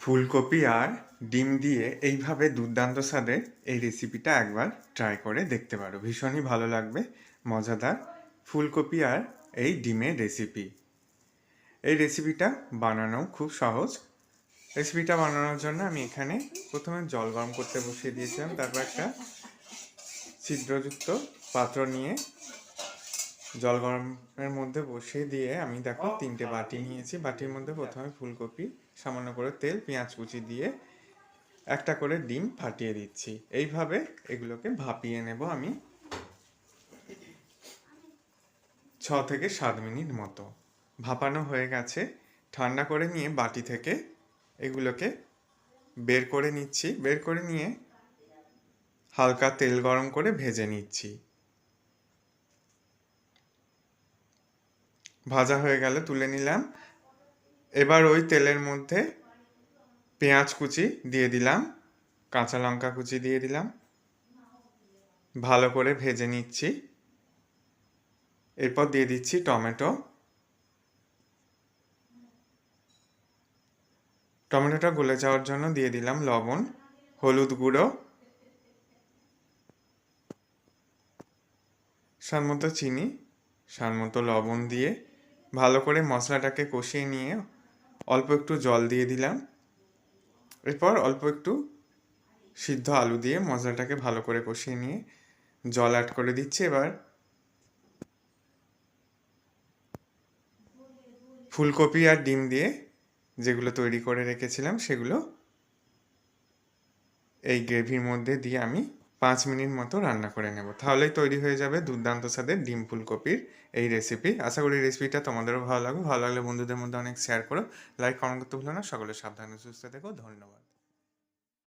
ফুলকপি আর ডিম দিয়ে এইভাবে দুর্দান্ত স্বাদে এই রেসিপিটা একবার ট্রাই করে দেখতে পারো। ভীষণই ভালো লাগবে, মজাদার ফুলকপি আর এই ডিমের রেসিপি এই রেসিপিটা বানানো খুব সহজ। রেসিপিটা বানানোর জন্য আমি এখানে প্রথমে জল গরম করতে বসিয়ে দিয়েছিলাম, তারপর একটা ছিদ্রযুক্ত পাত্র নিয়ে জল গরমের মধ্যে বসিয়ে দিয়ে আমি দেখো তিনটে বাটি নিয়েছি। বাটির মধ্যে প্রথমে ফুলকপি সামান্য করে তেল পেঁয়াজ কুচি দিয়ে একটা করে ডিম ফাটিয়ে দিচ্ছি। এইভাবে এগুলোকে ভাপিয়ে নেব আমি ছ থেকে সাত মিনিট মতো। ভাপানো হয়ে গেছে। ঠান্ডা করে নিয়ে বাটি থেকে এগুলোকে বের করে নিচ্ছি। বের করে নিয়ে হালকা তেল গরম করে ভেজে নিচ্ছি। ভাজা হয়ে গেলে তুলে নিলাম। এবার ওই তেলের মধ্যে পেঁয়াজ কুচি দিয়ে দিলাম, কাঁচা লঙ্কা কুচি দিয়ে দিলাম। ভালো করে ভেজে নিচ্ছি। এরপর দিয়ে দিচ্ছি টমেটো। টমেটোটা গলে যাওয়ার জন্য দিয়ে দিলাম লবণ, হলুদ গুঁড়ো। স্বাদ মতো চিনি, স্বাদ মতো লবণ দিয়ে ভালো করে মশলাটাকে কষিয়ে নিয়ে অল্প একটু জল দিয়ে দিলাম। এরপর অল্প একটু সিদ্ধ আলু দিয়ে মশলাটাকে ভালো করে কষিয়ে নিয়ে জল অ্যাড করে দিচ্ছি এবার। ফুলকপি আর ডিম দিয়ে যেগুলো তৈরি করে রেখেছিলাম সেগুলো এই গ্রেভির মধ্যে দিয়ে আমি পাঁচ মিনিট মতো রান্না করে নেব। তাহলেই তৈরি হয়ে যাবে দুর্দান্ত স্বাদের ডিম ফুলকপির এই রেসিপি আশা করি রেসিপিটা তোমাদেরও ভালো লাগবে। ভালো লাগলে বন্ধুদের মধ্যে অনেক শেয়ার করো। লাইক কমেন্ট করতে ভুলো না। সকলে সাবধানে সুস্থ থেকো। ধন্যবাদ।